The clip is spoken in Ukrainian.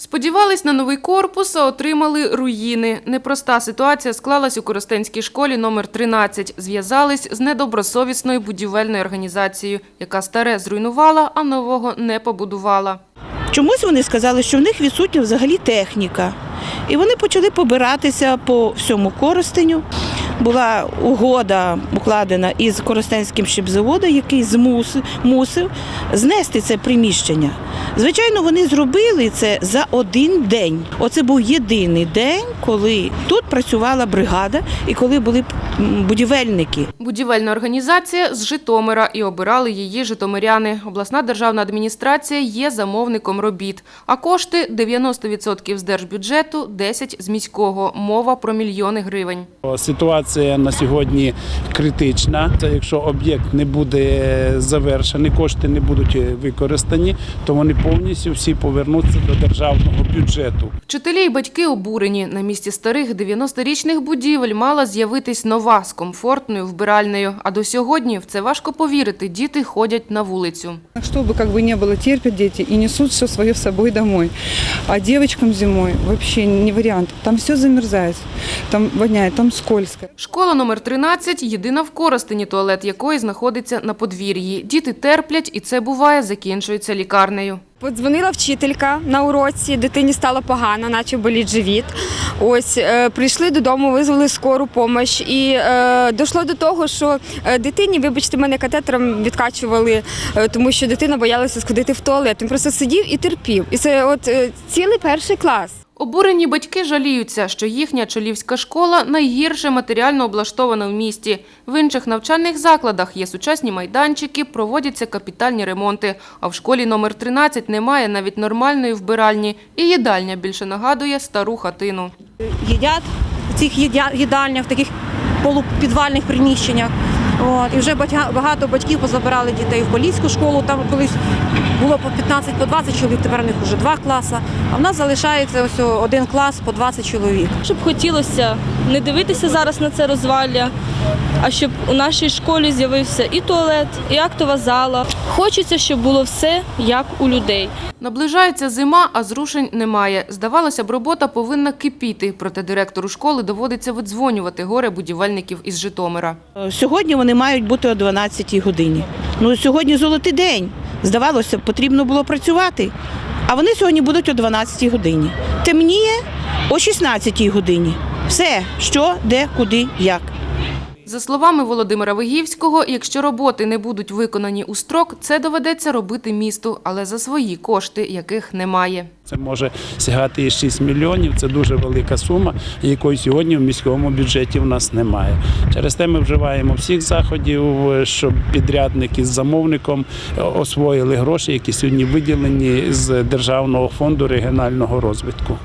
Сподівались на новий корпус, а отримали руїни. Непроста ситуація склалась у Коростенській школі номер 13. Зв'язались з недобросовісною будівельною організацією, яка старе зруйнувала, а нового не побудувала. Чомусь вони сказали, що в них відсутня взагалі техніка. І вони почали побиратися по всьому Коростеню. Була угода укладена із Коростенським щепзаводом, який змусив, мусив знести це приміщення. Звичайно, вони зробили це за один день. Оце був єдиний день, коли тут працювала бригада і коли були будівельники. Будівельна організація з Житомира і обирали її житомиряни. Обласна державна адміністрація є замовником робіт, а кошти 90% з держбюджету, 10% з міського. Мова про мільйони гривень. Ситуація на сьогодні критична. Це якщо об'єкт не буде завершений, кошти не будуть використані, то вони повністю всі повернуться до державного бюджету. Вчителі і батьки обурені. На місці старих 90-річних будівель мала з'явитись нова з комфортною вбиральнею. А до сьогодні в це важко повірити. Діти ходять на вулицю. Что бы как бы ни было, терпят дети и несут все свое с собой домой. А девочкам зимой вообще не вариант. Там все замерзает, там воняет, там скользко. Школа номер 13 – єдина в Коростені, туалет якої знаходиться на подвір'ї. Діти терплять, і це буває закінчується лікарнею. Подзвонила вчителька на уроці, дитині стало погано, наче болить живіт. Ось е, прийшли додому, визвали скору помощь. І е, дійшло до того, що е, дитині, вибачте, мене катетером відкачували, е, тому що дитина боялася сходити в туалет. Він просто сидів і терпів. І це от цілий перший клас. Обурені батьки жаліються, що їхня чолівська школа найгірше матеріально облаштована в місті. В інших навчальних закладах є сучасні майданчики, проводяться капітальні ремонти. А в школі номер 13 немає навіть нормальної вбиральні. І їдальня більше нагадує стару хатину. їдять в цих їдальнях, в таких полупідвальних приміщеннях. От. І вже багато батьків позабирали дітей в поліську школу. Там колись було по 15 по 20 чоловік, тепер у них вже два класи. А в нас залишається ось один клас по 20 чоловік. Щоб хотілося не дивитися зараз на це розвалля, а щоб у нашій школі з'явився і туалет, і актова зала. Хочеться, щоб було все як у людей. Наближається зима, а зрушень немає. Здавалося б, робота повинна кипіти, проте директору школи доводиться видзвонювати горе будівельників із Житомира. Сьогодні вони мають бути о 12-й годині. Ну сьогодні золотий день. Здавалося, потрібно було працювати. А вони сьогодні будуть о 12-й годині. Темніє о 16 годині. Все, що, де, куди, як. За словами Володимира Вигівського, якщо роботи не будуть виконані у строк, це доведеться робити місту, але за свої кошти, яких немає. Це може сягати і 6 мільйонів. Це дуже велика сума, якої сьогодні в міському бюджеті в нас немає. Через те ми вживаємо всіх заходів, щоб підрядники з замовником освоїли гроші, які сьогодні виділені з державного фонду регіонального розвитку.